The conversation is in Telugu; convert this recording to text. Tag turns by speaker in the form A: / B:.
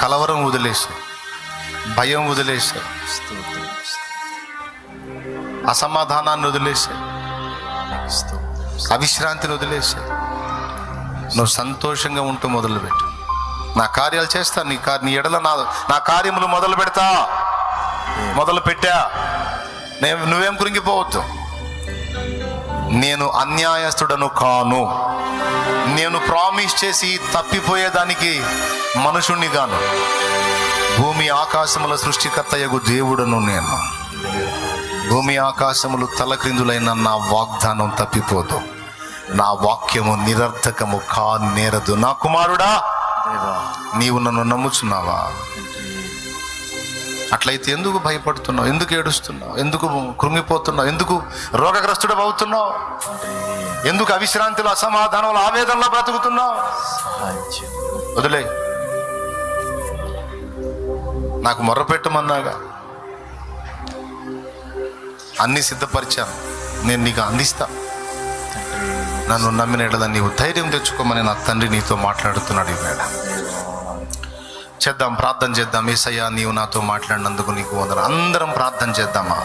A: కలవరం వదిలేసాయి భయం వదిలేసాయి అసమాధానాన్ని వదిలేసాయి అవిశ్రాంతిని వదిలేసాయి నువ్వు సంతోషంగా ఉంటూ మొదలుపెట్టు. నా కార్యాలు చేస్తా నీ కార్ నీ ఎడల నా నా కార్యములు మొదలు పెడతా మొదలు పెట్టా నేను నువ్వేం కురింగిపోవద్దు నేను అన్యాయస్తుడను కాను. నేను ప్రామిస్ చేసి తప్పిపోయేదానికి మనుషుణ్ణి గాను. భూమి ఆకాశముల సృష్టికర్తయగు దేవుడను నేను. భూమి ఆకాశములు తలక్రిందులైన నా వాగ్దానం తప్పిపోదు. నా వాక్యము నిరర్థకము కా నేరదు నా కుమారుడా నీవు నన్ను నమ్ముచున్నావా? అట్లయితే ఎందుకు భయపడుతున్నావు? ఎందుకు ఏడుస్తున్నావు? ఎందుకు కృంగిపోతున్నావు? ఎందుకు రోగగ్రస్తుడు అవుతున్నావు? ఎందుకు అవిశ్రాంతిలో అసమాధానంలో ఆవేదనలో బ్రతుకుతున్నావు? వదిలే. నాకు మొర్రపెట్టమన్నాగా. అన్ని సిద్ధపరిచాను. నేను నీకు అందిస్తా. నన్ను నమ్మిన నీవు ధైర్యం తెచ్చుకోమని నా తండ్రి నీతో మాట్లాడుతున్నాడు ఈ
B: దేవా
A: చేద్దాం ప్రార్థన చేద్దాం. ఏసయ్యా నీవు నాతో మాట్లాడినందుకు నీకు వందన అందరం ప్రార్థన చేద్దామా?